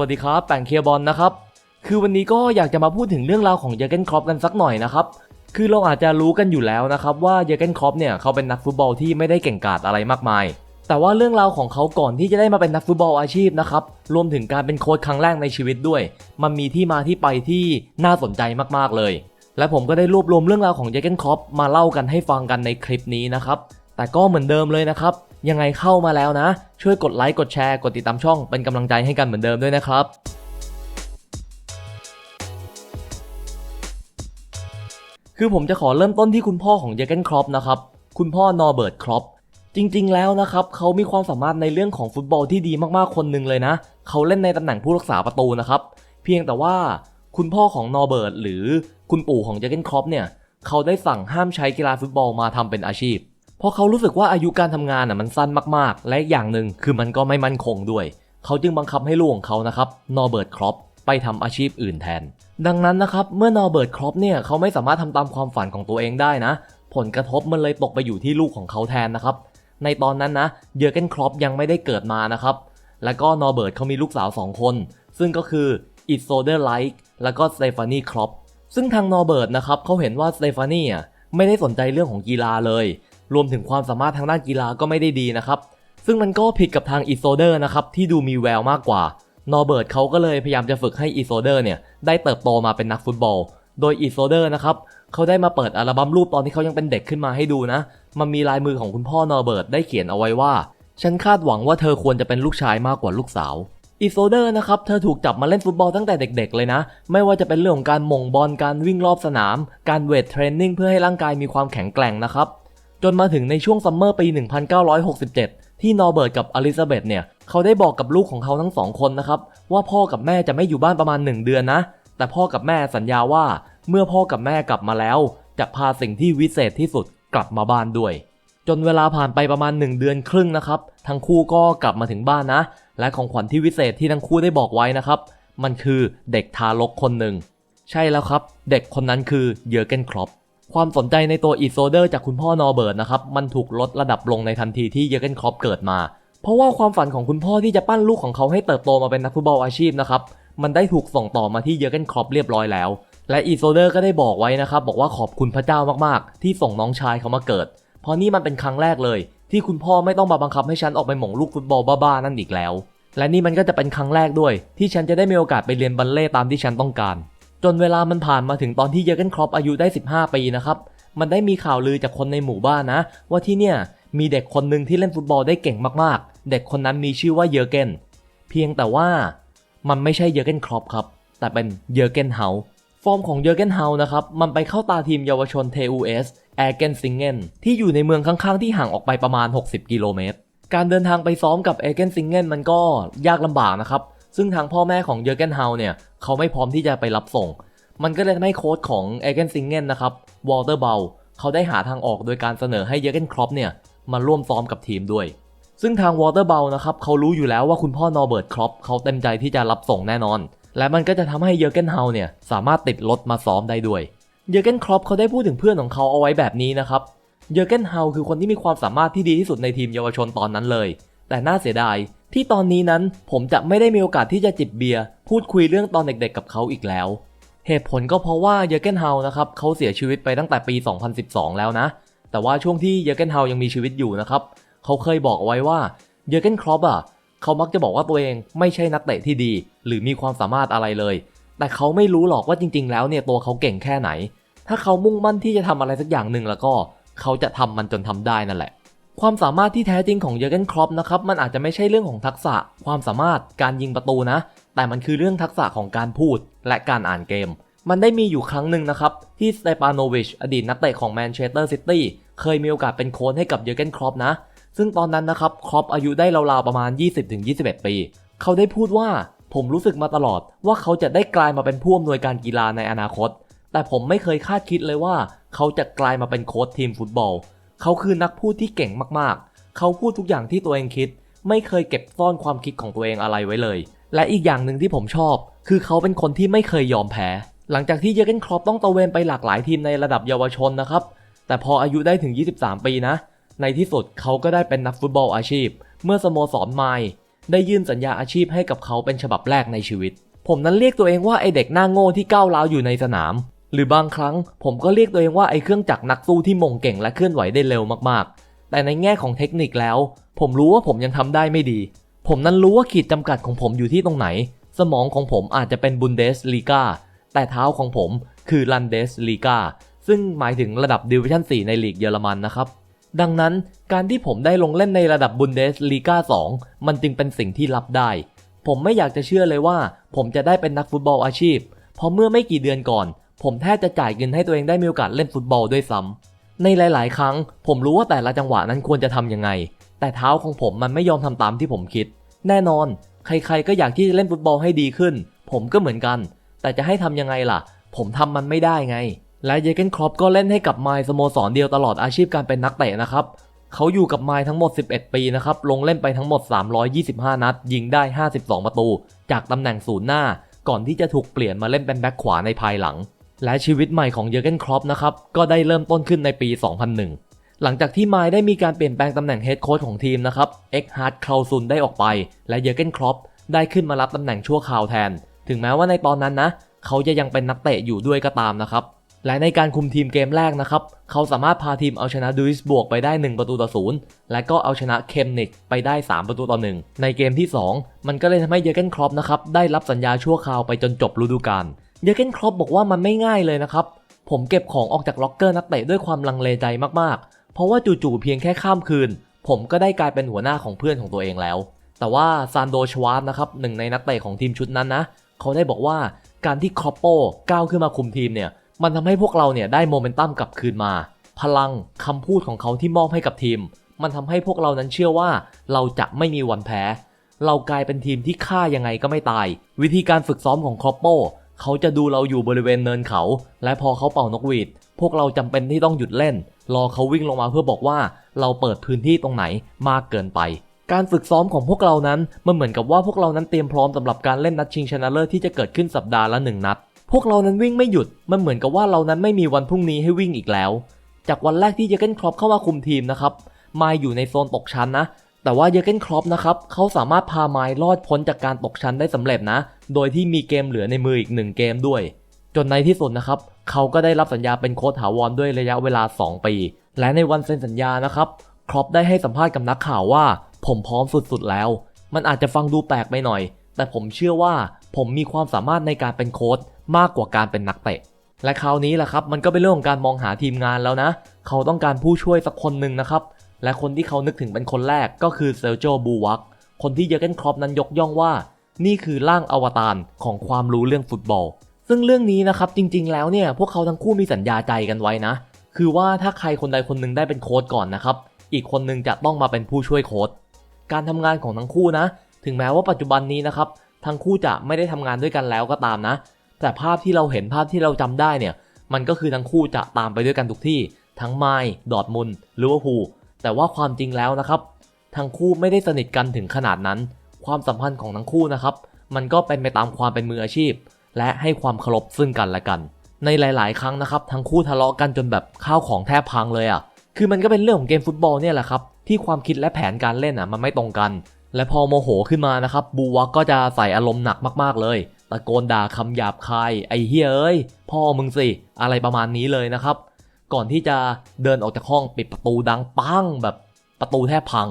วัสดีครับแป่งเคียร์บอลนะครับ คือวันนี้ก็อยากจะมาพูดถึงเรื่องราวของเยอร์เกนครอปกันสักหน่อยนะครับ คือเราอาจจะรู้กันอยู่แล้วนะครับว่าเยอร์เกนครอปเนี่ยเขาเป็นนักฟุตบอลที่ไม่ได้เก่งกาจอะไรมากมาย แต่ว่าเรื่องราวของเขาก่อนที่จะได้มาเป็นนักฟุตบอลอาชีพนะครับ รวมถึงการเป็นโค้ชครั้งแรกในชีวิตด้วย มันมีที่มาที่ไปที่น่าสนใจมากๆเลย และผมก็ได้รวบรวมเรื่องราวของเยอร์เกนครอปมาเล่ากันให้ฟังกันในคลิปนี้นะครับ แต่ก็เหมือนเดิมเลยนะครับ ยังไงเข้ามาแล้วนะ ช่วยกดไลค์กดแชร์กดติดตามช่องเป็นกำลังใจให้กันเหมือนเดิมด้วยนะครับคือผมจะขอเริ่มต้นที่คุณพ่อของเยเกนครอปนะครับ คุณพ่อนอร์เบิร์ตครอปจริงๆ แล้วนะครับเขามีความสามารถในเรื่องของฟุตบอลที่ดีมากๆ คนหนึ่งเลยนะ เขาเล่นในตำแหน่งผู้รักษาประตูนะครับ เพียงแต่ว่าคุณพ่อของนอร์เบิร์ตหรือคุณปู่ของเจเกนครอปเนี่ย เขาได้สั่งห้ามใช้กีฬาฟุตบอลมาทำเป็นอาชีพ เพราะเขารู้สึกว่าอายุการทำงานน่ะมันสั้นมากๆ และอย่างหนึ่งคือมันก็ไม่มั่นคงด้วย เขาจึงบังคับให้ลูกของเขานะครับนอร์เบิร์ตครอปไปทำอาชีพอื่นแทน ดังนั้นนะครับเมื่อนอร์เบิร์ตครอปเนี่ยเขาไม่สามารถทำตามความฝันของตัวเองได้นะ ผลกระทบมันเลยตกไปอยู่ที่ลูกของเขาแทนนะครับ ในตอนนั้นนะเยอร์เกนครอปยังไม่ได้เกิดมานะครับ แล้วก็นอร์เบิร์ตเขามีลูกสาว 2 คน ซึ่งก็คืออิโซเดอร์ไลท์แล้วก็สเตฟานีครอปซึ่งทางนอร์เบิร์ตนะครับเขาเห็นว่าสเตฟานีอะไม่ได้สนใจเรื่องของกีฬาเลย รวมถึงความสามารถทางด้านกีฬาก็ไม่ได้ดีนะครับ ซึ่งมันก็ผิดกับทางอิโซเดอร์นะครับที่ดูมีแววมากกว่านอร์เบิร์ตเขาก็เลยพยายามจะฝึกให้อิโซเดอร์เนี่ยได้เติบโตมาเป็นนักฟุตบอล โดยอิโซเดอร์นะครับเขาได้มาเปิดอัลบั้มรูปตอนที่เขายังเป็นเด็กขึ้นมาให้ดูนะ มันมีลายมือของคุณพ่อนอร์เบิร์ตได้เขียนเอาไว้ว่า ฉันคาดหวังว่าเธอควรจะเป็นลูกชายมากกว่าลูกสาวอีโซเดอร์นะครับเธอถูกจับมาเล่นฟุตบอลตั้งแต่เด็ก ๆ เลยนะ ไม่ว่าจะเป็นเรื่องของการหม่งบอลการวิ่งรอบสนาม การเวทเทรนนิ่งเพื่อให้ร่างกายมีความแข็งแกร่งนะครับ จนมาถึงในช่วงซัมเมอร์ปี 1967 ที่นอร์เบิร์ตกับอลิซาเบธเนี่ย เขาได้บอกกับลูกของเขาทั้งสองคนนะครับ ว่าพ่อกับแม่จะไม่อยู่บ้านประมาณ 1 เดือนนะ แต่พ่อกับแม่สัญญาว่า เมื่อพ่อกับแม่กลับมาแล้ว จะพาสิ่งที่วิเศษที่สุดกลับมาบ้านด้วย จนเวลาผ่านไปประมาณ 1 เดือนครึ่งนะครับ ทั้งคู่ก็กลับมาถึงบ้านนะ และของขวัญที่วิเศษที่ทั้งคู่ได้บอกไว้นะครับ มันคือเด็กทารกคนหนึ่ง ใช่แล้วครับ เด็กคนนั้นคือเยอร์เกนครอป ความสนใจในตัวอีโซเดอร์จากคุณพ่อนอเบิร์ตนะครับ มันถูกลดระดับลงในทันทีที่เยเกนครอปเกิดมา เพราะว่าความฝันของคุณพ่อที่จะปั้นลูกของเขาให้เติบโตมาเป็นนักฟุตบอลอาชีพนะครับ มันได้ถูกส่งต่อมาที่เยเกนครอปเรียบร้อยแล้ว และอีโซเดอร์ก็ได้บอกไว้นะครับ บอกว่าขอบคุณพระเจ้ามากๆ ที่ส่งน้องชายเขามาเกิด เพราะนี่มันเป็นครั้งแรกเลย ที่คุณพ่อไม่ต้องมาบังคับให้ฉันออกไปหม่งลูกฟุตบอลบ้าๆนั่นอีกแล้ว และนี่มันก็จะเป็นครั้งแรกด้วย ที่ฉันจะได้มีโอกาสไปเรียนบัลเล่ต์ตามที่ฉันต้องการ จนเวลามันผ่านมาถึงตอนที่เยอร์เกนครอปอายุได้ 15 ปีนะครับ มันได้มีข่าวลือจากคนในหมู่บ้านนะ ว่าที่เนี่ยมีเด็กคนหนึ่งที่เล่นฟุตบอลได้เก่งมากๆ เด็กคนนั้นมีชื่อว่าเยอร์เกน เพียงแต่ว่ามันไม่ใช่เยอร์เกนครอปครับ แต่เป็นเยอร์เกนเฮาฟอร์มของเยอร์เกนเฮานะครับ มันไปเข้าตาทีมเยาวชน TUS แอร์เกนซิงเกนที่อยู่ในเมืองข้างๆ ที่ห่างออกไปประมาณ 60 กิโลเมตร การเดินทางไปซ้อมกับเอเกนซิงเกนมันก็ยากลำบากนะครับ ซึ่งทางพ่อแม่ของเยอร์เกนเฮาเนี่ยเขาไม่พร้อมที่จะไปรับส่ง มันก็เลยทำให้โค้ชของเอเกนซิงเกนนะครับวอลเตอร์เบลเขาได้หาทางออกโดยการเสนอให้เยอร์เกนครอปเนี่ยมาร่วมซ้อมกับทีมด้วย ซึ่งทางวอลเตอร์เบลนะครับเขารู้อยู่แล้วว่าคุณพ่อนอร์เบิร์ตครอปเขาเต็มใจที่จะรับส่งแน่นอน และมันก็จะทำให้เยอร์เกนเฮาเนี่ยสามารถติดรถมาซ้อมได้ด้วย เยอร์เกนครอปเขาได้พูดถึงเพื่อนของเขาเอาไว้แบบนี้นะครับ เยอร์เกนเฮาคือคนที่มีความสามารถที่ดีที่สุดในทีมเยาวชนตอนนั้นเลย แต่น่าเสียดาย ที่ตอนนี้นั้นผมจะไม่ได้มีโอกาสที่จะจิบเบียร์พูดคุยเรื่องตอนเด็กๆกับเขาอีกแล้ว เหตุผลก็เพราะว่าเยอร์เกนเฮานะครับเขาเสียชีวิตไปตั้งแต่ปี 2012 แล้วนะ แต่ว่าช่วงที่เยอร์เกนเฮายังมีชีวิตอยู่นะครับเขาเคยบอกเอาไว้ว่าเยอร์เกนครอปอะเขามักจะบอกว่าตัวเองไม่ใช่นักเตะที่ดี หรือมีความสามารถอะไรเลย แต่เขาไม่รู้หรอกว่าจริง ๆ แล้วเนี่ยตัวเขาเก่งแค่ไหน ถ้าเขามุ่งมั่นที่จะทำอะไรสักอย่างหนึ่งแล้วก็ เขาจะทำมันจนทำได้นั่นแหละ ความสามารถที่แท้จริงของเยอร์เกนครอปนะครับมันอาจจะไม่ใช่เรื่องของทักษะ ความสามารถการยิงประตูนะ แต่มันคือเรื่องทักษะของการพูดและการอ่านเกม มันได้มีอยู่ครั้งหนึ่งนะครับ ที่สเตปานโนวิชอดีตนักเตะของแมนเชสเตอร์ซิตี้เคยมีโอกาสเป็นโค้ชให้กับเยอร์เกนครอปนะ ซึ่งตอนนั้นนะครับครอปอายุได้ราวๆประมาณ 20-21 ปี เขาได้พูดว่าผมรู้สึกมาตลอดว่าเขาจะได้กลายมาเป็นผู้อำนวยการกีฬาในอนาคต แต่ผมไม่เคยคาดคิดเลยว่า เขาจะกลายมาเป็นโค้ชทีมฟุตบอล เขาคือนักพูดที่เก่งมากๆ เขาพูดทุกอย่างที่ตัวเองคิด ไม่เคยเก็บซ่อนความคิดของตัวเองอะไรไว้เลย และอีกอย่างหนึ่งที่ผมชอบ คือเขาเป็นคนที่ไม่เคยยอมแพ้ หลังจากที่เยเกนครอปต้องตระเวนไปหลากหลายทีมในระดับเยาวชนนะครับ แต่พออายุได้ถึง 23 ปีนะ ในที่สุดเขาก็ได้เป็นนักฟุตบอลอาชีพ เมื่อสโมสรไมล์ได้ยื่นสัญญาอาชีพให้กับเขาเป็นฉบับแรกในชีวิต ผมนั้นเรียกตัวเองว่าไอเด็กหน้าโง่ที่ก้าวร้าวอยู่ในสนาม หรือบางครั้งผมก็เรียกตัวเองว่าไอ้เครื่องจักรนักสู้ที่มงเก่งและเคลื่อนไหวได้เร็วมากๆ แต่ในแง่ของเทคนิคแล้ว ผมรู้ว่าผมยังทำได้ไม่ดี ผมนั้นรู้ว่าขีดจำกัดของผมอยู่ที่ตรงไหน สมองของผมอาจจะเป็นบุนเดสลีกาแต่เท้าของผมคือลันเดสลีกาซึ่งหมายถึงระดับดิวิชั่น 4 ในลีกเยอรมันนะครับ ดังนั้นการที่ผมได้ลงเล่นในระดับบุนเดสลีกา2มันจึงเป็นสิ่งที่รับได้ ผมไม่อยากจะเชื่อเลยว่า ผมจะได้เป็นนักฟุตบอลอาชีพ เพราะเมื่อไม่กี่เดือนก่อน ผมแทบจะจ่ายเงินให้ตัวเองได้มีโอกาสเล่นฟุตบอลด้วยซ้ำในหลาย ๆ ครั้ง ผมรู้ว่าแต่ละจังหวะนั้นควรจะทำยังไง แต่เท้าของผมมันไม่ยอมทำตามที่ผมคิด แน่นอน ใคร ๆ ก็อยากที่จะเล่นฟุตบอลให้ดีขึ้น ผมก็เหมือนกัน แต่จะให้ทำยังไงล่ะ ผมทำมันไม่ได้ไง และเยเกนครอปก็เล่นให้กับไมล์สโมสรเดียวตลอดอาชีพการเป็นนักเตะนะครับเขาอยู่กับไมล์ทั้งหมด 11 ปีนะครับ ลงเล่นไปทั้งหมด 325 นัด ยิงได้ 52 ประตู จากตำแหน่งศูนย์หน้า ก่อนที่จะถูกเปลี่ยนมาเล่นเป็นแบ็คขวาในภายหลัง และชีวิตใหม่ของเยร์เกนครอปนะครับก็ได้เริ่มต้นขึ้นในปี 2001 หลังจากที่ไมล์ได้มีการเปลี่ยนแปลงตำแหน่งเฮดโค้ชของทีมนะครับเอ็กฮาร์ดคลาซุนได้ออกไป และเยร์เกนครอปได้ขึ้นมารับตำแหน่งชั่วคราวแทน ถึงแม้ว่าในตอนนั้นนะ เขาจะยังเป็นนักเตะอยู่ด้วยก็ตามนะครับและในการคุมทีมเกมแรกนะครับ เขาสามารถพาทีมเอาชนะดูอิสบวกไปได้ 1 ประตูต่อศูนย์และก็เอาชนะเคมนิกไปได้ 3 ประตูต่อ1ในเกมที่ 2 มันก็เลยทำให้เยร์เกนครอปนะครับได้รับสัญญาชั่วคราวไปจนจบฤดูกาล เยเกนครอปบอกว่ามันไม่ง่ายเลยนะครับ ผมเก็บของออกจากล็อกเกอร์นักเตะด้วยความลังเลใจมากๆ เพราะว่าจู่ๆเพียงแค่ข้ามคืน ผมก็ได้กลายเป็นหัวหน้าของเพื่อนของตัวเองแล้ว แต่ว่าซานโดชวาร์นะครับหนึ่งในนักเตะของทีมชุดนั้นนะ เขาได้บอกว่าการที่ครอปโปก้าวขึ้นมาคุมทีมเนี่ยมันทำให้พวกเราเนี่ยได้โมเมนตัมกลับคืนมา พลังคำพูดของเขาที่มอบให้กับทีม มันทำให้พวกเรานั้นเชื่อว่าเราจะไม่มีวันแพ้ เรากลายเป็นทีมที่ฆ่ายังไงก็ไม่ตาย วิธีการฝึกซ้อมของครอปโป เขาจะดูเราอยู่บริเวณเนินเขา และพอเขาเป่านกหวีด พวกเราจำเป็นที่ต้องหยุดเล่น รอเขาวิ่งลงมาเพื่อบอกว่าเราเปิดพื้นที่ตรงไหนมากเกินไป การฝึกซ้อมของพวกเรานั้นมันเหมือนกับว่าพวกเรานั้นเตรียมพร้อมสำหรับการเล่นนัดชิงชนะเลิศที่จะเกิดขึ้นสัปดาห์ละหนึ่งนัด พวกเรานั้นวิ่งไม่หยุด มันเหมือนกับว่าเรานั้นไม่มีวันพรุ่งนี้ให้วิ่งอีกแล้ว จากวันแรกที่เยเกนครอปเข้ามาคุมทีมนะครับมาอยู่ในโซนตกชั้นนะ แต่ว่าเยเกนครอปนะครับเขาสามารถพาไมายรอดพ้นจากการตกชั้นได้สำเร็จนะ โดยที่มีเกมเหลือในมืออีกหนึ่งเกมด้วย จนในที่สุดนะครับเขาก็ได้รับสัญญาเป็นโค้ชถาวรด้วยระยะเวลา 2 ปี และในวันเซ็นสัญญานะครับครอปได้ให้สัมภาษณ์กับนักข่าวว่า ผมพร้อมสุดๆแล้ว มันอาจจะฟังดูแปลกไปหน่อย แต่ผมเชื่อว่าผมมีความสามารถในการเป็นโค้ชมากกว่าการเป็นนักเตะและคราวนี้แหละครับมันก็เป็นเรื่องของการมองหาทีมงานแล้วนะ เขาต้องการผู้ช่วยสักคนหนึ่งนะครับ และคนที่เขานึกถึงเป็นคนแรกก็คือเซลโจบูวักคนที่เยอร์เกนครอปนั้นยกย่องว่า นี่คือร่างอวตารของความรู้เรื่องฟุตบอล ซึ่งเรื่องนี้นะครับจริงๆ แล้วเนี่ยพวกเขาทั้งคู่มีสัญญาใจกันไว้นะ คือว่าถ้าใครคนใดคนหนึ่งได้เป็นโค้ชก่อนนะครับ อีกคนหนึ่งจะต้องมาเป็นผู้ช่วยโค้ชการทำงานของทั้งคู่นะ ถึงแม้ว่าปัจจุบันนี้นะครับทั้งคู่จะไม่ได้ทำงานด้วยกันแล้วก็ตามนะ แต่ภาพที่เราเห็นภาพที่เราจำได้เนี่ย มันก็คือทั้งคู่จะตามไปด้วยกันทุกที่ ทั้งไมล์ดอทมุนลิเวอร์พูล แต่ว่าความจริงแล้วนะครับ ทั้งคู่ไม่ได้สนิทกันถึงขนาดนั้น ความสัมพันธ์ของทั้งคู่นะครับ มันก็เป็นไปตามความเป็นมืออาชีพ และให้ความเคารพซึ่งกันและกัน ในหลาย ๆ ครั้งนะครับ ทั้งคู่ทะเลาะกันจนแบบข้าวของแทบพังเลยอะ่ะ คือมันก็เป็นเรื่องของเกมฟุตบอลเนี่ยแหละครับ ที่ความคิดและแผนการเล่นอะมันไม่ตรงกัน และพอโมโหขึ้นมานะครับ บูวักก็จะใส่อารมณ์หนักมาก ๆ เลย ตะโกนด่าคำหยาบคาย ไอ้เฮ้ยเอ้ย พ่อมึงสิ อะไรประมาณนี้เลยนะครับ ก่อนที่จะเดินออกจากห้องปิดประตูดังปังแบบประตูแทบพัง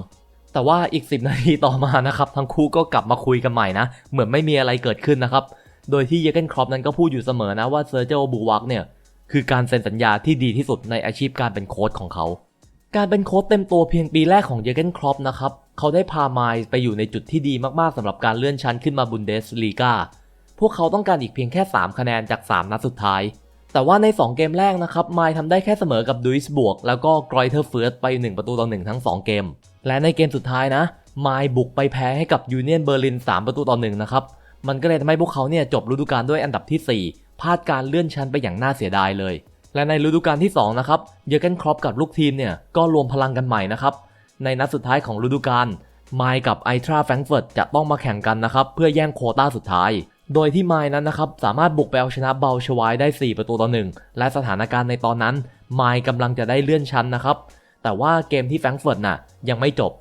แต่ว่าอีก 10 นาทีต่อมานะครับทั้งคู่ก็กลับมาคุยกันใหม่นะ เหมือนไม่มีอะไรเกิดขึ้นนะครับ โดยที่เยเกนครอปนั้นก็พูดอยู่เสมอนะว่าเซอร์เจโอบูวักเนี่ยคือการเซ็นสัญญาที่ดีที่สุดในอาชีพการเป็นโค้ชของเขา การเป็นโค้ชเต็มตัวเพียงปีแรกของเยเกนครอปนะครับเขาได้พาไมล์ไปอยู่ในจุดที่ดีมากๆสำหรับการเลื่อนชั้นขึ้นมาบุนเดสลีกาพวกเขาต้องการอีกเพียงแค่ 3 คะแนนจาก 3 นัดสุดท้าย แต่ว่าใน 2 เกมแรกนะครับไมล์ทำได้แค่เสมอกับดูอิสบวก แล้วก็กรอยเทอร์เฟิร์สไป 1 ประตูต่อ 1 ทั้ง 2 เกม และในเกมสุดท้ายนะไมล์บุกไปแพ้ให้กับยูเนียนเบอร์ลิน 3 ประตูต่อ 1 นะครับ มันก็เลยทำให้พวกเขาเนี่ยจบฤดูกาลด้วยอันดับที่ 4พลาดการเลื่อนชั้นไปอย่างน่าเสียดายเลย และในฤดูกาลที่2นะครับเยอร์เกนครอปกับลูกทีมเนี่ยก็รวมพลังกันใหม่นะครับในนัดสุดท้ายของฤดูกาลไมล์กับไอทราแฟรงเฟิร์ตจะต้องมาแข่งกันนะครับเพื่อแย่งโคต้าสุดท้าย โดยที่ไมล์นั้นนะครับสามารถบุกไปเอาชนะเบลชวายได้ 4 ประตูต่อ 1 และสถานการณ์ในตอนนั้น ไมล์กำลังจะได้เลื่อนชั้นนะครับ แต่ว่าเกมที่แฟรงก์เฟิร์ตน่ะยังไม่จบ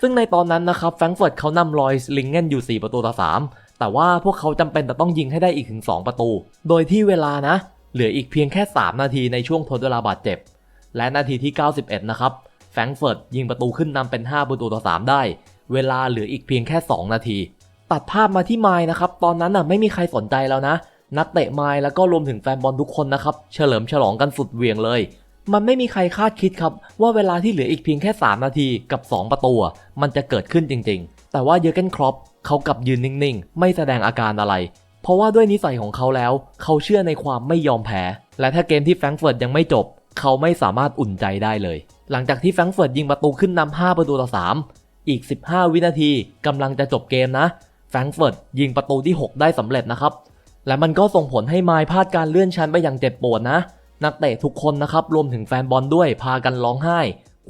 ซึ่งในตอนนั้นนะครับแฟรงก์เฟิร์ตเขานำลอยส์ลิงเกนอยู่ 4 ประตูต่อ 3 แต่ว่าพวกเขาจำเป็นจะต้องยิงให้ได้อีกถึง 2 ประตู โดยที่เวลานะ เหลืออีกเพียงแค่ 3 นาทีในช่วงทดเวลาบาดเจ็บ และนาทีที่ 91 นะครับแฟรงก์เฟิร์ตยิงประตูขึ้นนำเป็น 5 ประตูต่อ 3 ได้ เวลาเหลืออีกเพียงแค่ 2 นาที ตัดภาพมาที่ไมล์นะครับ ตอนนั้นน่ะไม่มีใครสนใจแล้วนะ นักเตะไมล์แล้วก็รวมถึงแฟนบอลทุกคนนะครับ เฉลิมฉลองกันสุดเวียงเลย มันไม่มีใครคาดคิดครับ ว่าเวลาที่เหลืออีกเพียงแค่ 3 นาทีกับ 2 ประตู มันจะเกิดขึ้นจริง ๆ แต่ว่าเยอร์เกนครอปเขากลับยืนนิ่งๆ ไม่แสดงอาการอะไร เพราะว่าด้วยนิสัยของเขาแล้ว เขาเชื่อในความไม่ยอมแพ้ และถ้าเกมที่แฟรงก์เฟิร์ตยังไม่จบ เขาไม่สามารถอุ่นใจได้เลย หลังจากที่แฟรงก์เฟิร์ตยิงประตูขึ้นนำ5ประตูต่อ3อีก 15 วินาทีกำลังจะจบเกมนะ รงก์เฟิร์ตยิงประตูที่ 6 ได้สำเร็จนะครับ และมันก็ส่งผลให้ไมล์พลาดการเลื่อนชั้นไปอย่างเจ็บปวดนะ นักเตะทุกคนนะครับรวมถึงแฟนบอลด้วยพากันร้องไห้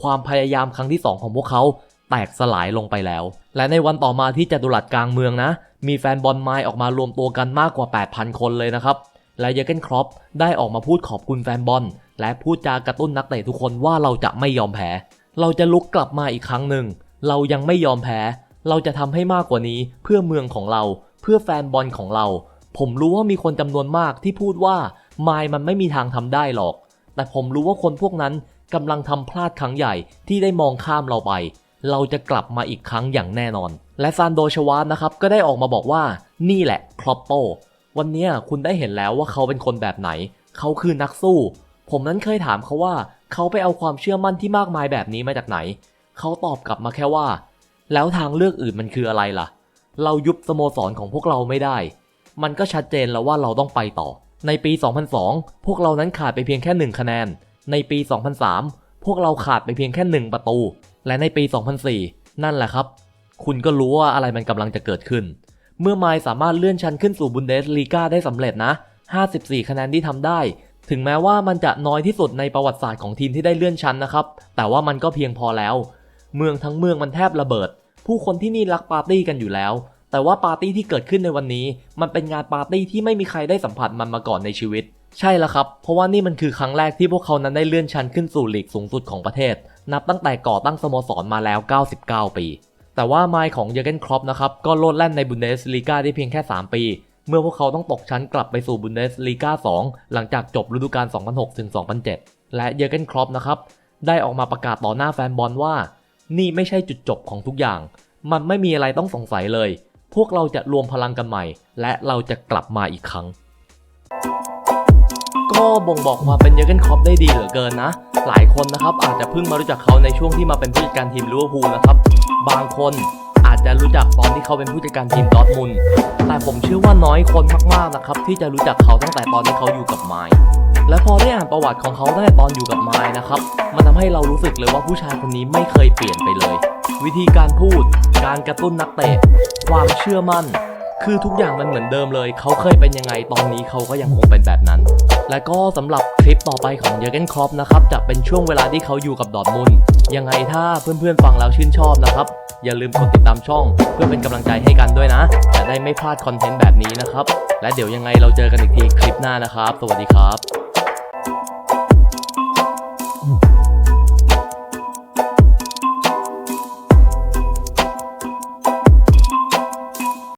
ความพยายามครั้งที่ 2 ของพวกเขาแตกสลายลงไปแล้ว และในวันต่อมาที่จัตุรัสกลางเมืองนะ มีแฟนบอลไมล์ออกมารวมตัวกันมากกว่า 8,000 คนเลยนะครับ และเยเกนครอปได้ออกมาพูดขอบคุณแฟนบอล และพูดจากระตุ้นนักเตะทุกคนว่าเราจะไม่ยอมแพ้ เราจะลุกกลับมาอีกครั้งหนึ่ง เรายังไม่ยอมแพ้ เราจะทำให้มากกว่านี้เพื่อเมืองของเรา เพื่อแฟนบอลของเรา ผมรู้ว่ามีคนจำนวนมากที่พูดว่าไมล์มันไม่มีทางทำได้หรอก แต่ผมรู้ว่าคนพวกนั้นกำลังทำพลาดครั้งใหญ่ที่ได้มองข้ามเราไป เราจะกลับมาอีกครั้งอย่างแน่นอน และซานโดชวานนะครับก็ได้ออกมาบอกว่านี่แหละครอปโปวันนี้คุณได้เห็นแล้วว่าเขาเป็นคนแบบไหน เขาคือนักสู้ ผมนั้นเคยถามเขาว่า เขาไปเอาความเชื่อมั่นที่มากมายแบบนี้มาจากไหน เขาตอบกลับมาแค่ว่า แล้วทางเลือกอื่นมันคืออะไรล่ะ เรายุบสโมสรของพวกเราไม่ได้ มันก็ชัดเจนแล้วว่าเราต้องไปต่อ ในปี 2002 พวกเรานั้นขาดไปเพียงแค่ 1 คะแนน ในปี 2003 พวกเราขาดไปเพียงแค่ 1 ประตู และในปี 2004 นั่นแหละครับ คุณก็รู้ว่าอะไรมันกำลังจะเกิดขึ้น เมื่อไมล์สามารถเลื่อนชั้นขึ้นสู่บุนเดสลีกาได้สำเร็จนะ 54 คะแนนที่ทำได้ ถึงแม้ว่ามันจะน้อยที่สุดในประวัติศาสตร์ของทีมที่ได้เลื่อนชั้นนะครับ แต่ว่ามันก็เพียงพอแล้ว เมืองทั้งเมืองมันแทบระเบิด ผู้คนที่นี่รักปาร์ตี้กันอยู่แล้ว แต่ว่าปาร์ตี้ที่เกิดขึ้นในวันนี้ มันเป็นงานปาร์ตี้ที่ไม่มีใครได้สัมผัสมันมาก่อนในชีวิต ใช่แล้วครับ เพราะว่านี่มันคือครั้งแรกที่พวกเขานั้นได้เลื่อนชั้นขึ้นสู่ลีกสูงสุดของประเทศ นับตั้งแต่ก่อตั้งสโมสรมาแล้ว 99 ปี แต่ว่าไมล์ของเยอร์เกนครอปนะครับก็โลดแล่นในบุนเดสลีกาได้เพียงแค่ 3 ปีเมื่อพวกเขาต้องตกชั้นกลับไปสู่บุนเดสลีกา2 หลังจากจบฤดูกาล 2006 ถึง 2007 และเยอร์เกนครอปนะครับ ได้ออกมาประกาศต่อหน้าแฟนบอลว่า นี่ไม่ใช่จุดจบของทุกอย่าง มันไม่มีอะไรต้องสงสัยเลย พวกเราจะรวมพลังกันใหม่ และเราจะกลับมาอีกครั้ง ก็บ่งบอกความเป็นเยอร์เกนคอปได้ดีเหลือเกินนะ หลายคนนะครับอาจจะเพิ่งมารู้จักเขาในช่วงที่มาเป็นผู้จัดการทีมลิเวอร์พูลนะครับ บางคนอาจจะรู้จักตอนที่เขาเป็นผู้จัดการทีมดอทมุนแต่ผมเชื่อว่าน้อยคนมากๆนะครับที่จะรู้จักเขาตั้งแต่ตอนที่เขาอยู่กับไมล์ และพอได้อ่านประวัติของเขาตั้งแต่ตอนอยู่กับไมล์นะครับ มันทำให้เรารู้สึกเลยว่าผู้ชายคนนี้ไม่เคยเปลี่ยนไปเลย วิธีการพูด การกระตุ้นนักเตะ ความเชื่อมั่น คือทุกอย่างมันเหมือนเดิมเลย เขาเคยเป็นยังไงตอนนี้เขาก็ยังคงเป็นแบบนั้น และก็สำหรับคลิปต่อไปของเยอร์เกนครอปนะครับจะเป็นช่วงเวลาที่เขาอยู่กับดอทมุนยังไงถ้าเพื่อนๆฟังแล้วชื่นชอบนะครับอย่าลืมกดติดตามช่อง เพื่อเป็นกำลังใจให้กันด้วยนะ จะได้ไม่พลาดคอนเทนต์แบบนี้นะครับ และเดี๋ยวยังไงเราเจอกันอีกทีคลิปหน้านะครับ สวัสดีครับ